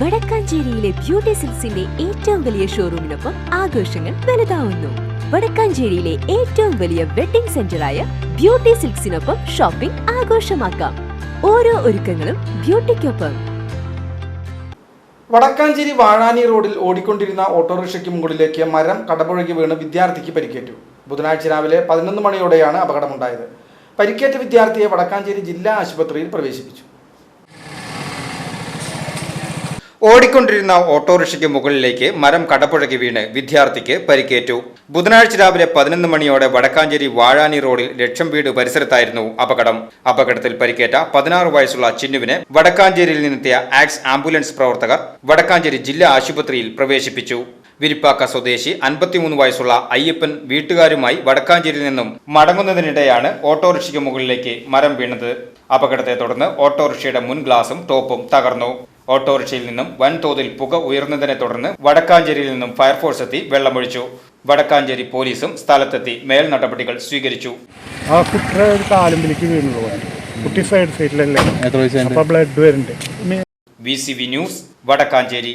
വടക്കാഞ്ചേരിയിലെ beauty സിൽസിന്റെ ഏറ്റവും വലിയ ഷോറൂമിനൊപ്പം ആഘോഷങ്ങൾ വലുതാവുന്നു. വടക്കാഞ്ചേരിയിലെ ഏറ്റവും വലിയ വെഡിംഗ് സെന്ററായ ബ്യൂട്ടി സിൽക്സിനൊപ്പം ഷോപ്പിംഗ് ആഘോഷമാക്കാം. ഓരോ ഒരുക്കങ്ങളും ബ്യൂട്ടിക്കൊപ്പം. വടക്കാഞ്ചേരി വാഴാനി റോഡിൽ ഓടിക്കൊണ്ടിരുന്ന ഓട്ടോറിക്ഷയ്ക്ക് മുകളിലേക്ക് മരം കടപുഴകി വീണ് വിദ്യാർത്ഥിക്ക് പരിക്കേറ്റു. ബുധനാഴ്ച രാവിലെ പതിനൊന്ന് മണിയോടെയാണ് അപകടമുണ്ടായത്. പരിക്കേറ്റ വിദ്യാർത്ഥിയെ വടക്കാഞ്ചേരി ജില്ലാ ആശുപത്രിയിൽ പ്രവേശിപ്പിച്ചു. ഓടിക്കൊണ്ടിരുന്ന ഓട്ടോറിക്ഷയ്ക്ക് മുകളിലേക്ക് മരം കടപുഴകി വീണ് വിദ്യാർത്ഥിക്ക് പരിക്കേറ്റു. ബുധനാഴ്ച രാവിലെ പതിനൊന്ന് മണിയോടെ വടക്കാഞ്ചേരി വാഴാനി റോഡിൽ ലക്ഷം വീട് പരിസരത്തായിരുന്നു അപകടം. അപകടത്തിൽ പരിക്കേറ്റ പതിനാറ് വയസ്സുള്ള ചിന്നുവിനെ വടക്കാഞ്ചേരിയിൽ നിന്നെത്തിയ ആക്സ് ആംബുലൻസ് പ്രവർത്തകർ വടക്കാഞ്ചേരി ജില്ലാ ആശുപത്രിയിൽ പ്രവേശിപ്പിച്ചു. വിരിപ്പാക്ക സ്വദേശി അൻപത്തിമൂന്ന് വയസ്സുള്ള അയ്യപ്പൻ വീട്ടുകാരുമായി വടക്കാഞ്ചേരിയിൽ നിന്നും മടങ്ങുന്നതിനിടെയാണ് ഓട്ടോറിക്ഷയ്ക്ക് മുകളിലേക്ക് മരം വീണത്. അപകടത്തെ തുടർന്ന് ഓട്ടോറിക്ഷയുടെ മുൻ ഗ്ലാസും ടോപ്പും തകർന്നു. ഓട്ടോറിക്ഷയിൽ നിന്നും വൻതോതിൽ പുക ഉയർന്നതിനെ തുടർന്ന് വടക്കാഞ്ചേരിയിൽ നിന്നും ഫയർഫോഴ്സ് എത്തി വെള്ളമൊഴിച്ചു. വടക്കാഞ്ചേരി പോലീസും സ്ഥലത്തെത്തി മേൽ നടപടികൾ സ്വീകരിച്ചു. ആ കുട്ടിയുടെ ഒരു കാലുമ്പിലേക്ക് വീണുള്ളൂ കുട്ടി സൈഡ് സൈഡിലല്ലേ? എത്ര വയസ്സുണ്ട് അപ്പൊ ബ്ലഡ് വരുന്നുണ്ട്. V C V news Vadakkanchery.